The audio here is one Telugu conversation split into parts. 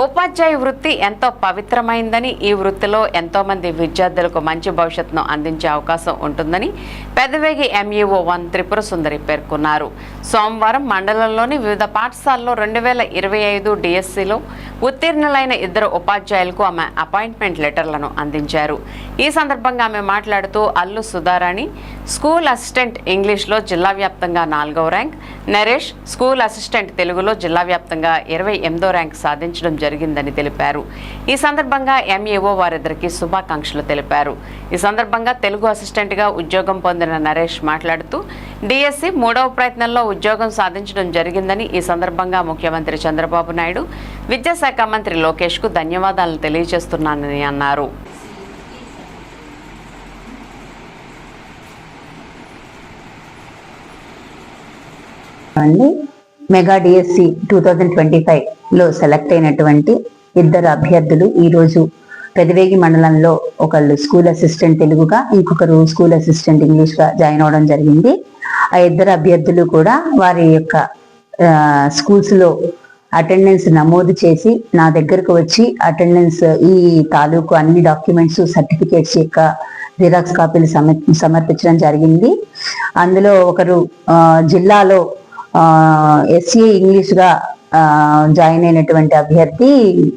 ఉపాధ్యాయ వృత్తి ఎంతో పవిత్రమైందని ఈ వృత్తిలో ఎంతో మంది విద్యార్థులకు మంచి భవిష్యత్తును అందించే అవకాశం ఉంటుందని పెదవేగి ఎంఈఓ వన్ త్రిపుర సుందరి పేర్కొన్నారు. సోమవారం మండలంలోని వివిధ పాఠశాలలో రెండు వేల ఇరవై ఐదు డిఎస్సిలో ఉత్తీర్ణులైన ఇద్దరు ఉపాధ్యాయులకు ఆమె అపాయింట్మెంట్ లెటర్లను అందించారు. ఈ సందర్భంగా ఆమె మాట్లాడుతూ అల్లు సుధారాణి స్కూల్ అసిస్టెంట్ ఇంగ్లీష్లో జిల్లా వ్యాప్తంగా నాలుగవ ర్యాంక్ నరేష్ స్కూల్ అసిస్టెంట్ తెలుగులో జిల్లా వ్యాప్తంగా ఇరవై ఎనిమిదో ర్యాంక్ సాధించడం జరిగిందని తెలిపారు. ఈ సందర్భంగా ఎంఏఓ వారిద్దరికీ శుభాకాంక్షలు తెలిపారు. ఈ సందర్భంగా తెలుగు అసిస్టెంట్గా ఉద్యోగం పొందిన నరేష్ మాట్లాడుతూ డిఎస్సి మూడవ ప్రయత్నంలో ఉద్యోగం సాధించడం జరిగిందని ఈ సందర్భంగా ముఖ్యమంత్రి చంద్రబాబు నాయుడు విద్యాశాఖ మంత్రి లోకేష్కు ధన్యవాదాలు తెలియజేస్తున్నానని అన్నారు. అండి mega DSC two thousand twenty ఫైవ్లో సెలెక్ట్ అయినటువంటి ఇద్దరు అభ్యర్థులు ఈరోజు పెదవేగి మండలంలో ఒకళ్ళు స్కూల్ అసిస్టెంట్ తెలుగుగా ఇంకొకరు స్కూల్ అసిస్టెంట్ ఇంగ్లీష్గా జాయిన్ అవడం జరిగింది. ఆ ఇద్దరు అభ్యర్థులు కూడా వారి యొక్క స్కూల్స్లో అటెండెన్స్ నమోదు చేసి నా దగ్గరకు వచ్చి అటెండెన్స్ ఈ తాలూకు అన్ని డాక్యుమెంట్స్ సర్టిఫికేట్స్ యొక్క జిరాక్స్ కాపీలు సమర్ సమర్పించడం జరిగింది. అందులో ఒకరు జిల్లాలో ఎస్సీ ఇంగ్లీష్గా ఆ, జాయిన్ అయినటువంటి అభ్యర్థి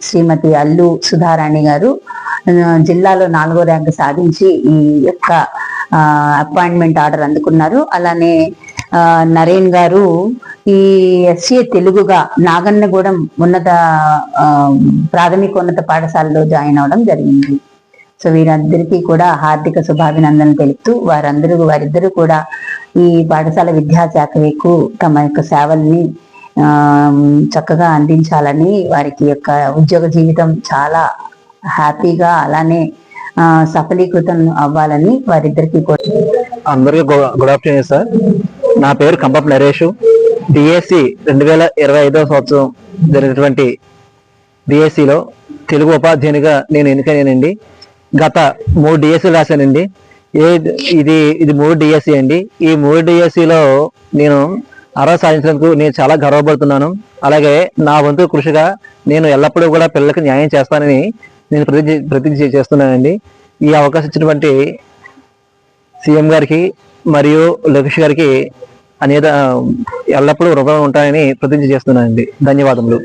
శ్రీమతి అల్లు సుధారాణి గారు జిల్లాలో నాలుగో ర్యాంక్ సాధించి ఈ యొక్క అపాయింట్మెంట్ ఆర్డర్ అందుకున్నారు. అలానే ఆ, నరేన్ గారు ఈ ఎస్సీ తెలుగుగా నాగన్నగూడెం ఉన్నత ఆ, ప్రాథమికోన్నత పాఠశాలలో జాయిన్ అవడం జరిగింది. సో వీరందరికీ కూడా హార్దిక శుభాభినందనలు తెలుపుతూ వారందరూ వారిద్దరూ కూడా ఈ పాఠశాల విద్యాశాఖకు తమ యొక్క సేవల్ని చక్కగా అందించాలని వారికి యొక్క ఉద్యోగ జీవితం చాలా హ్యాపీగా అలానే సఫలీకృతం అవ్వాలని వారిద్దరికీ అందరికీ గుడ్ ఆఫ్టర్నూన్ సార్. నా పేరు కంపప్ నరేష్. డిఎస్సి రెండు వేల ఇరవై ఐదవ సంవత్సరం జరిగినటువంటి డిఎస్సిలో తెలుగు ఉపాధ్యాయునిగా నేను ఎన్నికైనానండి. గత మూడు డిఎస్సి రాశానండి. ఇది ఇది మూడు డిఎస్సి అండి. ఈ మూడు డిఎస్సిలో నేను అర్హత సాధించినందుకు నేను చాలా గర్వపడుతున్నాను. అలాగే నా వంతు కృషిగా నేను ఎల్లప్పుడూ కూడా పిల్లలకు న్యాయం చేస్తానని నేను ప్రతిజ్ఞ ప్రతిజ్ఞ చేస్తున్నానండి. ఈ అవకాశం ఇచ్చినటువంటి సీఎం గారికి మరియు లోకేష్ గారికి అనేక ఎల్లప్పుడూ రుణపడి ఉంటానని ప్రతిజ్ఞ చేస్తున్నానండి. ధన్యవాదములు.